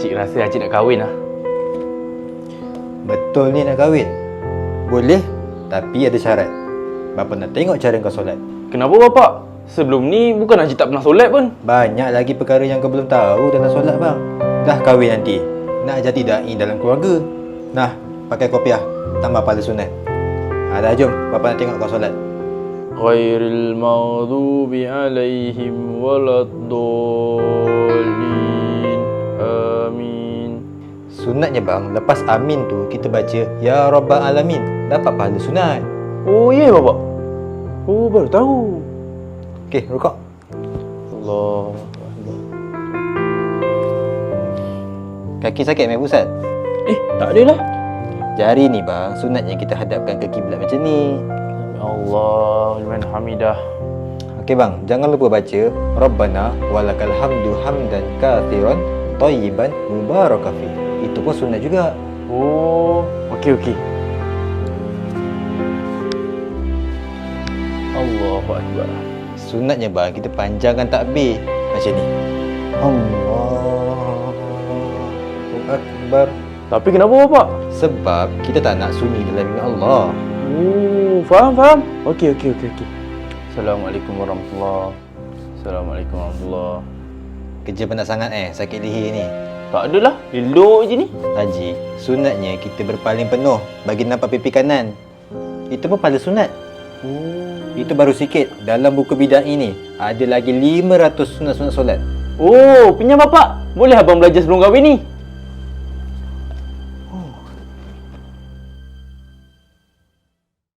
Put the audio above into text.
Cik rasa Cik nak kahwin lah. Betul ni nak kahwin? Boleh, tapi ada syarat. Bapa nak tengok cara kau solat. Kenapa bapak? Sebelum ni bukan Cik tak pernah solat pun. Banyak lagi perkara yang kau belum tahu dalam solat bang. Dah kahwin nanti, nak jadi da'i dalam keluarga. Nah, pakai kopiah, tambah pahala sunat. Ha, dah jom, bapa nak tengok kau solat. Ghairil maghdubi alaihim waladdallin. Sunatnya bang, lepas amin tu kita baca Ya Rabbal Alamin. Dapat pahala sunat. Oh, ya bapak. Oh, baru tahu. Okey, rukuk. Allah. Kaki sakit mai pusat. Eh, tak ada lah. Jari ni bang, sunatnya kita hadapkan ke kiblat macam ni. Ya Allah, liman hamidah. Okey bang, jangan lupa baca Rabbana walakal hamdu hamdan kathiran tayyiban mubaraka fi. Itu pun sunat juga. Oh, okey okey. Allahu akbar. Sunatnya bang, kita panjangkan takbir macam ni. Allahu akbar. Tapi kenapa bapak? Sebab kita tak nak sunyi dalam nama Allah. Oh, faham faham. Okey okey okey okey. Assalamualaikum warahmatullahi. Assalamualaikum warahmatullahi. Kerja penat sangat eh, sakit leher ni. Tak adalah, elok je ni. Haji, sunatnya kita berpaling penuh bagi nampak pipi kanan. Itu pun pahala sunat. Oh. Itu baru sikit. Dalam buku bidang ini ada lagi 500 sunat-sunat solat. Oh, pinjam bapak. Boleh abang belajar sebelum kahwin ni?